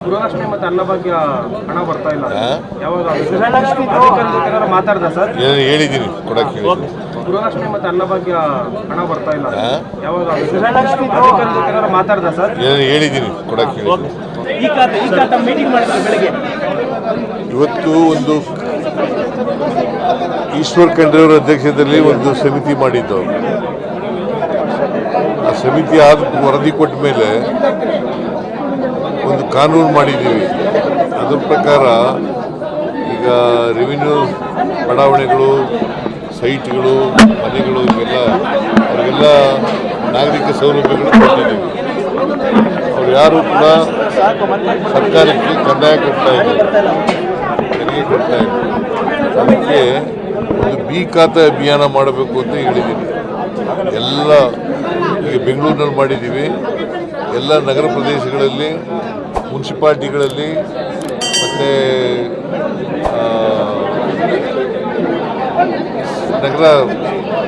ಗೃಹಲಕ್ಷ್ಮಿ ಮತ್ತೆ ಅನ್ನಭಾಗ್ಯ ಹಣ ಬರ್ತಾ ಇಲ್ಲ. ಯಾವಾಗ? ಏನಾದ್ರು ಮಾತಾಡ್ದ ಸರ್? ಏನೋ ಹೇಳಿದ್ದೀನಿ ಕೊಡಕ್ಕೆ ಹೇಳಿದ್ದೀನಿ ಗೃಹಲಕ್ಷ್ಮಿ ಮತ್ತೆ ಅನ್ನಭಾಗ್ಯ ಹಣ ಬರ್ತಾ ಇಲ್ಲ. ಯಾವಾಗ? ಏನಾದ್ರು ಮಾತಾಡ್ದ ಸರ್? ಏನೋ ಹೇಳಿದ್ದೀನಿ ಕೊಡಕ್ಕೆ ಹೇಳಿದ್ದೀನಿ ಈ ಖಾತೆ ಈ ಖಾತೆ ಮೀಟಿಂಗ್ ಮಾಡಿದ್ರೆ ಬೆಳಗ್ಗೆ. ಇವತ್ತು ಒಂದು ಈಶ್ವರ್ ಖಂಡ್ರೆಯವರ ಅಧ್ಯಕ್ಷತೆಯಲ್ಲಿ ಒಂದು ಸಮಿತಿ ಮಾಡಿದ್ದು ಆ ಸಮಿತಿ ಆದ ವರದಿ ಕೊಟ್ಟ ಮೇಲೆ ಒಂದು ಕಾನೂನು ಮಾಡಿದ್ದೀವಿ. ಅದ್ರ ಪ್ರಕಾರ ಈಗ ರೆವಿನ್ಯೂ ಬಡಾವಣೆಗಳು ಸೈಟ್ಗಳು ಮನೆಗಳು ಇವೆಲ್ಲ, ಅವರಿಗೆಲ್ಲ ನಾಗರಿಕ ಸೌಲಭ್ಯಗಳು ಕೊಟ್ಟಿದ್ದೀವಿ. ಅವ್ರು ಯಾರು ಕೂಡ ಸರ್ಕಾರಕ್ಕೆ ಕಂದಾಯ ಕೊಡ್ತಾ ಇದ್ದಾರೆ ತೆರಿಗೆ ಕೊಡ್ತಾ ಇದ್ದಾರೆ ಅದಕ್ಕೆ ಒಂದು ಬಿ ಖಾತೆ ಅಭಿಯಾನ ಮಾಡಬೇಕು ಅಂತ ಹೇಳಿದ್ದೀನಿ. ಎಲ್ಲ ಈಗ ಬೆಂಗಳೂರಿನಲ್ಲಿ ಮಾಡಿದ್ದೀವಿ. ಎಲ್ಲ ನಗರ ಪ್ರದೇಶಗಳಲ್ಲಿ ಮುನ್ಸಿಪಾಲ್ಟಿಗಳಲ್ಲಿ ಮತ್ತು ನಗರ,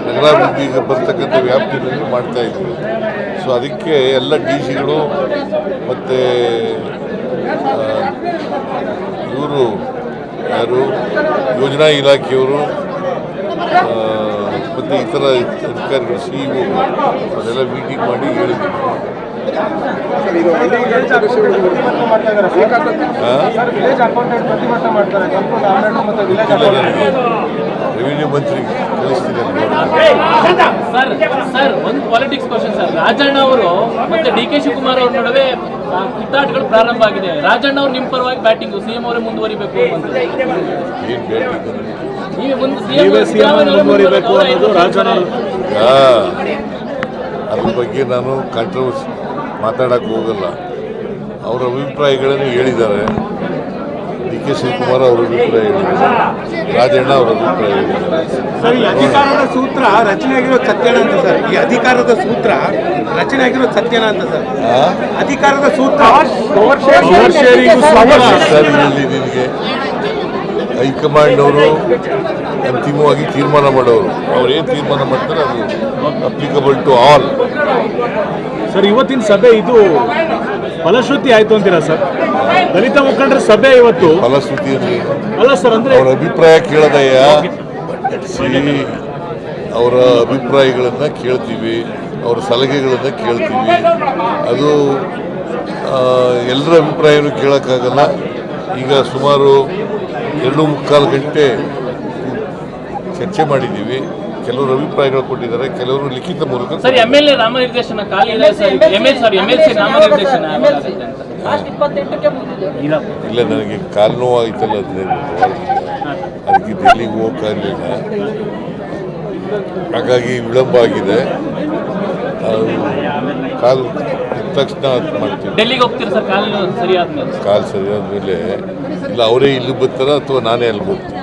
ನಗರಾಭಿವೃದ್ಧಿಗೆ ಬರ್ತಕ್ಕಂಥ ವ್ಯಾಪ್ತಿಯಲ್ಲಿ ಮಾಡ್ತಾ ಇದ್ದೀವಿ. ಸೊ ಅದಕ್ಕೆ ಎಲ್ಲ ಡಿ ಸಿಗಳು ಮತ್ತು ಇವರು ಯಾರು, ಯೋಜನಾ ಇಲಾಖೆಯವರು ಮತ್ತು ಇತರ ಅಧಿಕಾರಿಗಳು, ಸಿ ಇ ಅದೆಲ್ಲ ಮೀಟಿಂಗ್ ಮಾಡಿ ಹೇಳಿದ್ದೀವಿ ರೆವಿನ್ಯೂ ಮಂತ್ರಿ ಸರ್ ಸರ್ ಒಂದು ಪಾಲಿಟಿಕ್ಸ್ ಕ್ವಶನ್ ಸರ್. ರಾಜಣ್ಣ ಅವರು ಮತ್ತೆ ಡಿ ಕೆ ಶಿವಕುಮಾರ್ ಅವ್ರ ನಡುವೆ ಕಿತ್ತಾಟಗಳು ಪ್ರಾರಂಭ ಆಗಿದೆ. ರಾಜಣ್ಣ ಅವ್ರು ನಿಮ್ಮ ಪರವಾಗಿ ಬ್ಯಾಟಿಂಗ್ ಸಿಎಂ ಅವರೇ ಮುಂದುವರಿಬೇಕು ಅನ್ನೋದು. ರಾಜಣ್ಣ ಅದ್ರ ಬಗ್ಗೆ ನಾನು ಕಾಂಟ್ರವರ್ಸಿ ಮಾತಾಡಕ್ಕೆ ಹೋಗಲ್ಲ. ಅವರ ಅಭಿಪ್ರಾಯಗಳನ್ನು ಹೇಳಿದ್ದಾರೆ. ಡಿ ಕೆ ಶಿವಕುಮಾರ್ ಅವರ ಅಭಿಪ್ರಾಯ ಹೇಳಿದ್ದಾರೆ ರಾಜಣ್ಣ ಅವರ ಅಭಿಪ್ರಾಯ ಹೇಳಿದ್ದಾರೆ ಸರ್ ಈ ಅಧಿಕಾರದ ಸೂತ್ರ ರಚನೆ ಆಗಿರೋ ಸತ್ಯನ ಅಂತ ಸರ್. ಈ ಅಧಿಕಾರದ ಸೂತ್ರ ರಚನೆ ಆಗಿರೋ ಸತ್ಯನ ಅಂತ ಸರ್. ಅಧಿಕಾರದ ಸೂತ್ರ ಸರ್ ಇಲ್ಲಿ ಹೈಕಮಾಂಡ್ ಹೈಕಮಾಂಡ್ನವರು ಅಂತಿಮವಾಗಿ ತೀರ್ಮಾನ ಮಾಡೋರು. ಅವ್ರು ಏನು ತೀರ್ಮಾನ ಮಾಡ್ತಾರೆ ಅದು ಅಪ್ಲಿಕಬಲ್ ಟು ಆಲ್ ಸರ್ ಇವತ್ತಿನ ಸಭೆ ಇದು ಫಲಶ್ರುತಿ ಆಯ್ತು ಅಂತೀರಾ ಸರ್? ದಲಿತ ಮುಖಂಡರ ಸಭೆ ಇವತ್ತು. ಫಲಶ್ರುತಿಯಲ್ಲಿ ಅಲ್ಲ ಸರ್ ಅಂದ್ರೆ ಅವರ ಅಭಿಪ್ರಾಯ ಕೇಳದಯ್ಯ ಸಿ ಅವರ ಅಭಿಪ್ರಾಯಗಳನ್ನು ಕೇಳ್ತೀವಿ ಅವರ ಸಲಹೆಗಳನ್ನು ಕೇಳ್ತೀವಿ. ಅದು ಎಲ್ಲರ ಅಭಿಪ್ರಾಯನೂ ಕೇಳೋಕ್ಕಾಗಲ್ಲ. ಈಗ ಸುಮಾರು ಎರಡು ಮುಕ್ಕಾಲು ಗಂಟೆ ಚರ್ಚೆ ಮಾಡಿದ್ದೀವಿ. ಕೆಲವರು ಅಭಿಪ್ರಾಯಗಳು ಕೊಟ್ಟಿದ್ದಾರೆ ಕೆಲವರು ಲಿಖಿತ ಮೂಲಕ ಸರ್ ಎಂ ಎಲ್ ಎ ನಾಮನಿರ್ದೇಶನ ಖಾಲಿ ಇದೆ sir. M L sorry M L C ನಾಮನಿರ್ದೇಶನ ಇಲ್ಲ. ನನಗೆ ಕಾಲು ನೋವು ಆಯ್ತಲ್ಲ ಅದಕ್ಕೆ ಡೆಲ್ಲಿಗೆ ಹೋಗಿಲ್ಲ ಹಾಗಾಗಿ ವಿಳಂಬ ಆಗಿದೆ. ಕಾಲು ತಕ್ಷಣ ಅದು ಮಾಡ್ತೀವಿ ಡೆಲ್ಲಿಗೆ ಹೋಗ್ತೀರಾ ಸರ್? ಕಾಲು ಸರಿ ಆದ್ಮೇಲೆ ಕಾಲು ಸರಿಯಾದ ಮೇಲೆ ಇಲ್ಲ ಅವರೇ ಇಲ್ಲಿ ಬರ್ತಾರ ಅಥವಾ ನಾನೇ ಅಲ್ಲಿ ಹೋಗ್ತೀನಿ?